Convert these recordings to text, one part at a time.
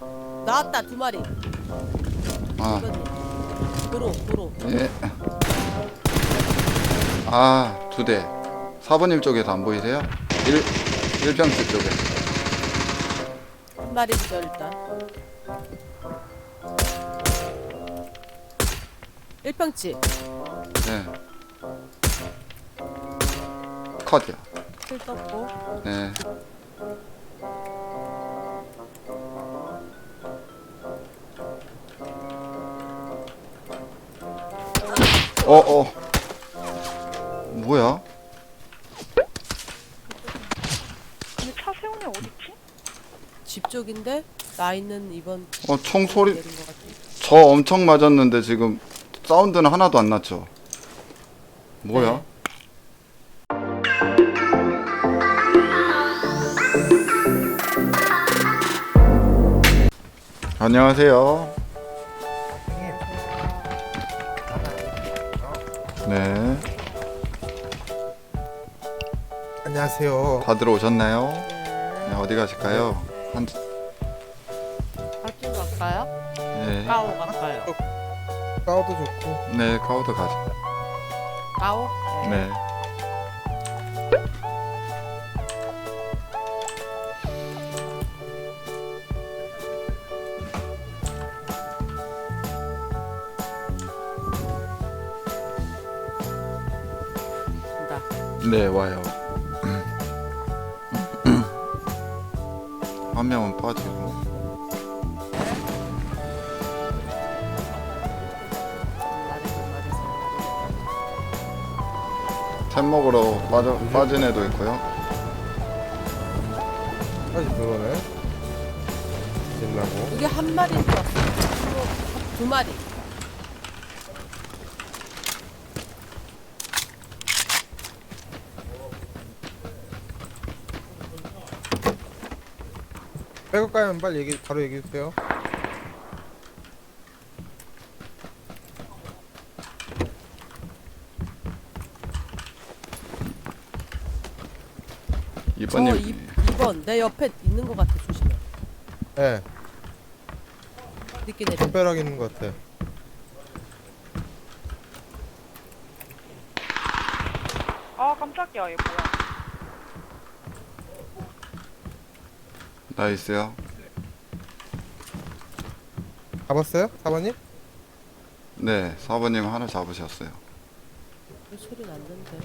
나왔다 두 마리. 아, 도로 도로. 예. 아, 두 대. 4번님 쪽에서 안 보이세요? 1, 1병집 쪽에. 한 마리 기절 일단. 1평치 네. 컷이요. 풀 떴고 네. 어, 어. 뭐야? 근데 차 세우네 어딨지? 집 쪽인데 나 있는 이번 어, 총소리, 내린 것 같아. 저 엄청 맞았는데 지금 사운드는 하나도 안 났죠? 뭐야? 네. 안녕하세요. 안녕하세요. 다들 오셨나요? 네. 네, 어디 가실까요? 한, 파킹 갈까요? 네. 까오 갈까요? 싸워도 좋고 네, 카우드 가죠. 까오? 네. 간다. 네, 와요. 한 명은 빠지고. 템 먹으러 빠져, 빠진 애도 있고요. 아직 들어오네. 신나고 이게 한 마리 들었어. 두 마리. 백업 가면 빨리 얘기 바로 얘기해 주세요. 이번님. 어, 이, 2번 내 옆에 있는 것 같아 조심해. 예, 늦게 내려. 담벼락 있는 것 같아. 아 깜짝이야 얘 뭐야 나이스요. 잡았어요? 사번님? 네, 4번님 하나 잡으셨어요. 왜 소리 났는데?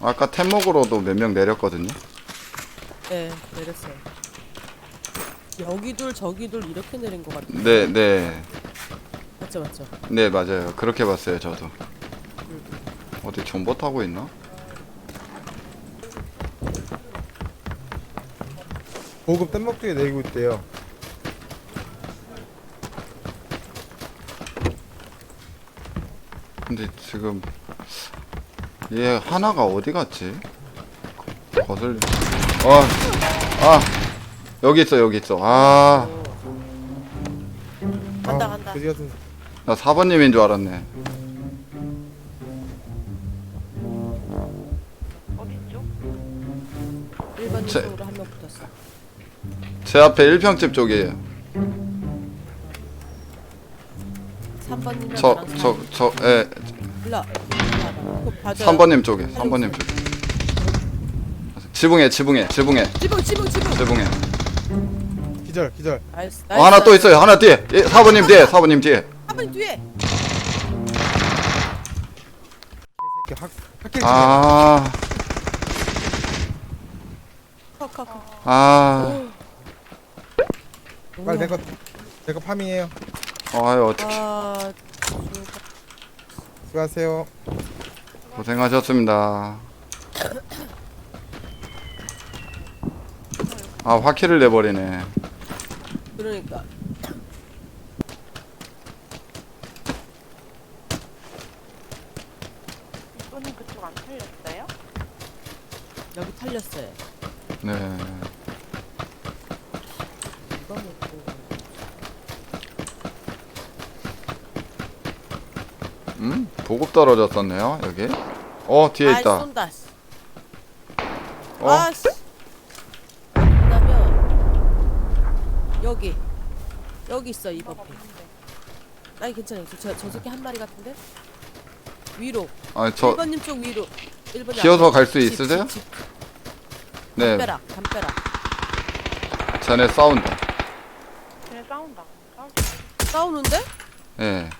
아까 템 먹으러도 몇 명 내렸거든요. 네 내렸어요. 여기 둘 저기 둘 이렇게 내린 것 같아. 네, 네. 맞죠 맞죠. 네, 맞아요. 그렇게 봤어요, 저도. 어디 존버 타고 있나? 보급 뗏목 쪽에 내리고 있대요. 근데 지금 얘 하나가 어디 갔지? 거슬. 아, 아, 여기 있어, 여기 있어. 아, 간다, 아, 간다. 그지 같은 나 4번님인 줄 알았네. 어딨죠? 1번 제- 이쪽으로 한 명 붙었어. 제 앞에 1평집 쪽이에요. 3번이랑 저, 저, 저, 예, 일로 와. 그거 봐줘요. 3번님 쪽에, 3번님 쪽에. 지붕에, 지붕에, 지붕에, 지붕 지붕 지붕. 지붕에. 기절, 기절. 나이스 어, 하나 또 있어요. 하나 뒤에. 예, 4번님 뒤에, 4번님 뒤에. 3번 뒤에. 이렇게 학 학길 아, 컷컷 컷. 아, 빨리 내거 내거 파밍해요. 아유, 어떡해. 아, 수고하세요. 고생하셨습니다. 아, 화키를 내버리네. 그러니까 이분이 그쪽 안 틀렸어요? 여기 탈렸어요. 네. 먹고 음? 보급 떨어졌었네요 여기 어 뒤에 아 있다 쏜다 씨. 어? 아씨 여기. 여기 있어 이 없는데. 아니 괜찮아요. 저, 저, 저 새끼 한 마리 같은데? 위로. 아저 1번님 쪽 위로. 1번님 기어서 갈 수 있으세요? 네. 담벼락 담벼락. 쟤네 싸운다. 쟤네 싸운다. 싸우는데? 예.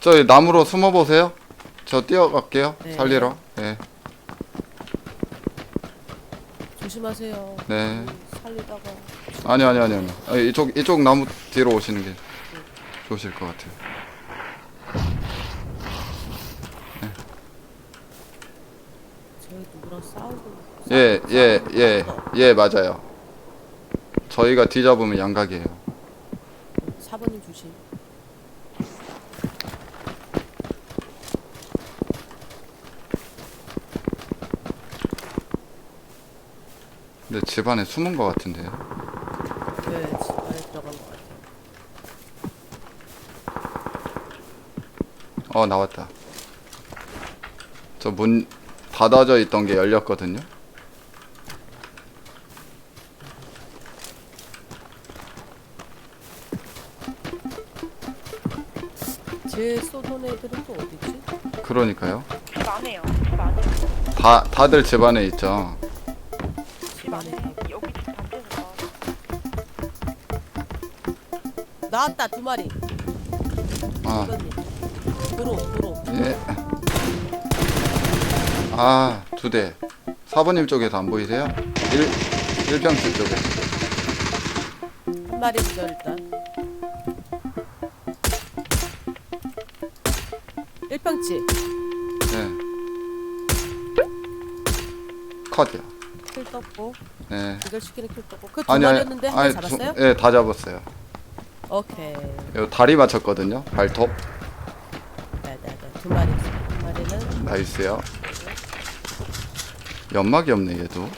저기 나무로 숨어보세요. 저 뛰어갈게요. 네. 살리러. 예. 조심하세요. 네. 음, 살리다가 아니 아니 아니 아니. 아, 이쪽 이쪽 나무 뒤로 오시는 게 좋으실 것 같아요. 저희 누구랑 싸우고 예 예 예. 예 맞아요. 저희가 뒤잡으면 양각이에요. 4번님 조심. 근데 집 안에 숨은 것 같은데요 네 집안에 들어간 것 같아요 어 나왔다 저 문 닫아져 있던 게 열렸거든요 제 쏘던 애들은 또 어디지? 그러니까요 집 안에요. 집 안에. 다 다들 집 안에 있죠 집 안에. 나왔다 두 마리 아 도로 도로 예. 아, 두 대. 4번님 쪽에서 안 보이세요? 1, 1병스 쪽에. 한 마리 기절 일단 1평치 네. 컷이요. 킬 떴고 네. 기절시키는 킬 떴고 그 두 아니, 아니, 마리였는데 한개 아니, 잡았어요? 두, 예, 다 잡았어요. 오케이 요 다리 맞췄거든요. 발톱. 네네네 두 마리 있어 한 마리는 나이스요. 연막이 없네, 얘도.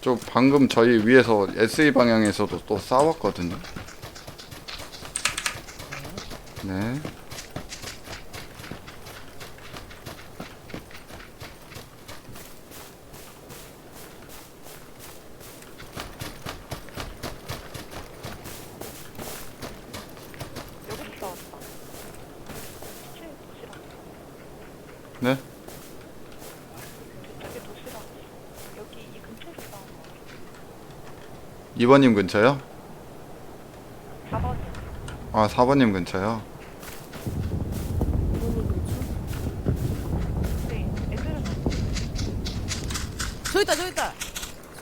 저 방금 저희 위에서 SE 방향에서도 또 싸웠거든요. 네. 여기서 싸웠다. 칠 도시락. 네? 저쪽에 도시락. 여기 이 근처에서 싸운 거. 2번님 근처요? 4번이. 아, 4번님 근처요? 네. 애들은 저기 있다 저기 있다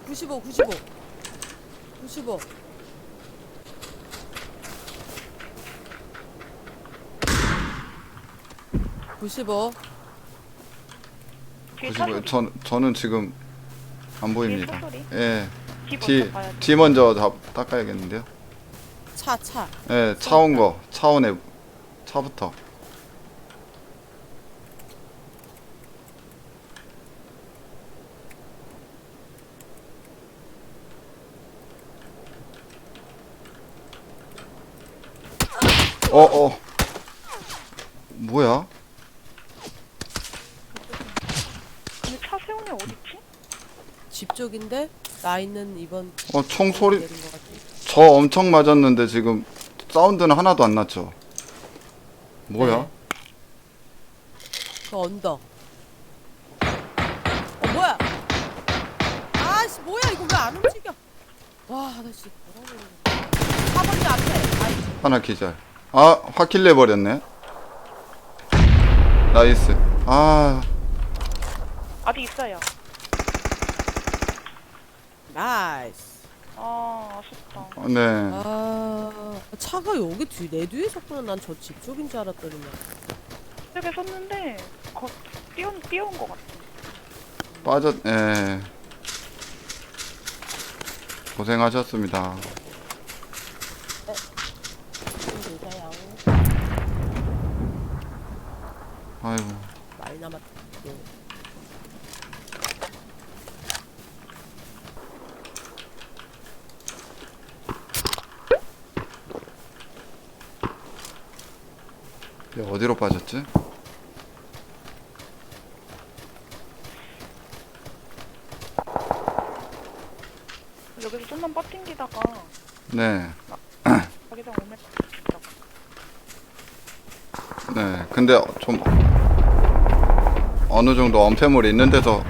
95 95 95 95 뒤에 95. 차소리. 전, 저는 지금 안 보입니다. 차소리? 예. 뒤 뒤, 먼저 돼. 뒤 먼저 다 닦아야겠는데요? 차 차. 예, 차온 거. 차원에, 차부터. 어, 어. 뭐야? 근데 차 세운 애 어딨지? 집 쪽인데 나 있는 이번 어, 총소리, 내린 것 같아. 저 엄청 맞았는데 지금 사운드는 하나도 안 났죠? 뭐야? 네. 그 언덕. 어 뭐야? 아씨 뭐야 이거 왜 안 움직여? 와, 나 진짜 뭐라고. 4번이 앞에. 아이, 하나 기절. 아, 확킬 내버렸네. 나이스. 아, 아직 있어요. 나이스. 아, 아쉽다. 네. 아, 차가 여기 뒤, 내 뒤에 섰구나. 난 저 집 쪽인 줄 알았더니만. 저게 섰는데, 거, 뛰어, 뛰어온 것 같아. 빠졌, 예. 고생하셨습니다. 의자야. 아이고. 많이 남았다. 얘 어디로 빠졌지? 여기서 좀만 버팅기다가 네. 자기장 오면 죽더라고. 네. 근데 좀 어느 정도 엄폐물이 있는 데서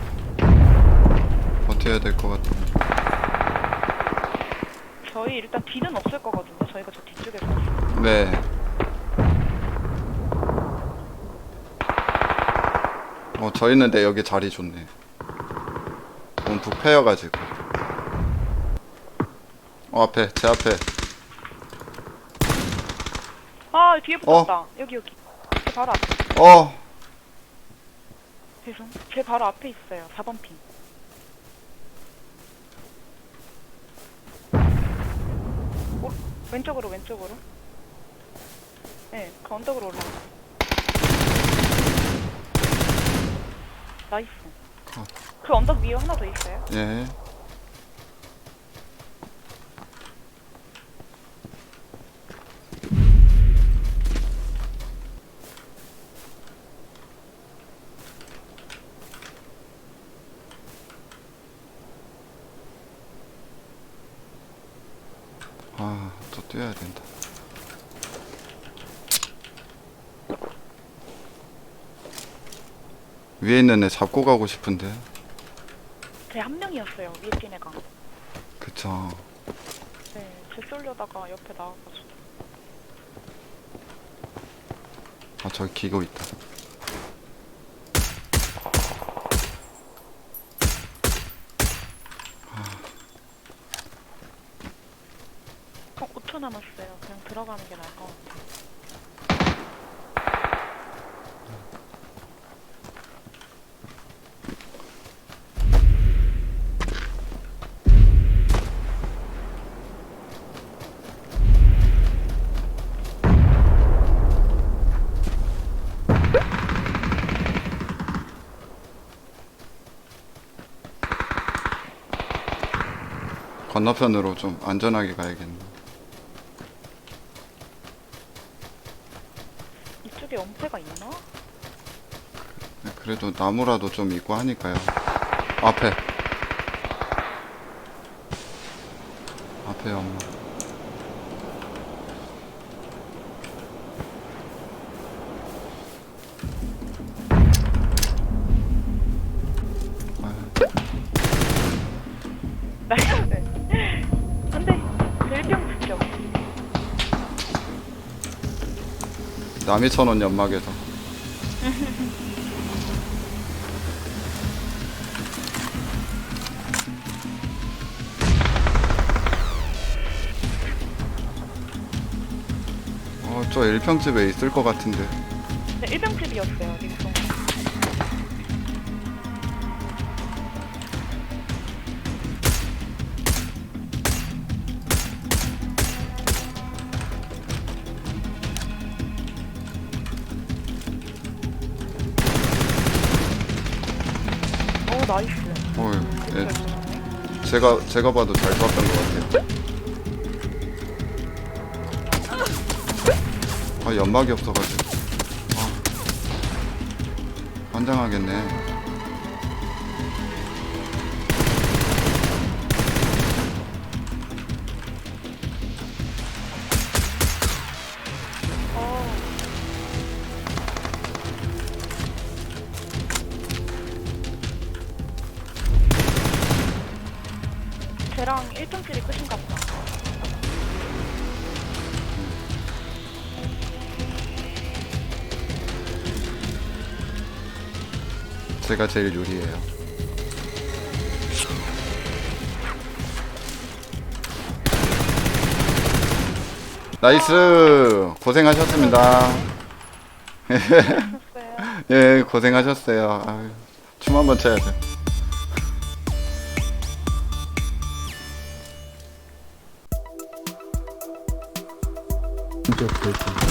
버텨야 될 것 같아요. 저희 일단 뒤는 없을 거거든요. 저희가 저 뒤쪽에서. 네. 어, 저 있는데 여기 자리 좋네. 움푹 패여가지고. 어, 앞에, 제 앞에. 아 뒤에 붙었다. 여기 여기. 제 바로 앞에. 어, 죄송. 제 바로 앞에 있어요. 4번 핀. 오, 왼쪽으로 왼쪽으로. 네, 그 언덕으로 올라가. 나이스. 컷. 그 언덕 위에 하나 더 있어요. 예. 아, 또 뛰어야 된다. 위에 있는 애 잡고 가고 싶은데. 제 한 명이었어요. 위에 뛴 애가. 그쵸. 네, 제 쏠려다가 옆에 나와가지고. 아, 저기 기고 있다. 어, 5초 남았어요. 그냥 들어가는 게 나을 것 같아요. 건너편으로 좀 안전하게 가야겠네. 이쪽에 엄폐가 있나? 네, 그래도 나무라도 좀 있고 하니까요. 앞에. 앞에 엄마. 남이 쳐놓은 연막에서. 어, 저 일평집에 있을 것 같은데. 네, 일병집이었어요. 닉송. 나이스. 어, 예, 잘 쏘셨네. 제가 제가 봐도 잘 쐈던 것 같아요. 아 연막이 없어가지고. 아, 환장하겠네. 1등끼리 끝인가 보다. 제가 제일 유리해요. 나이스 고생하셨습니다. 예 고생하셨어요. 아유, 춤 한번 춰야죠. 就렇게 됩.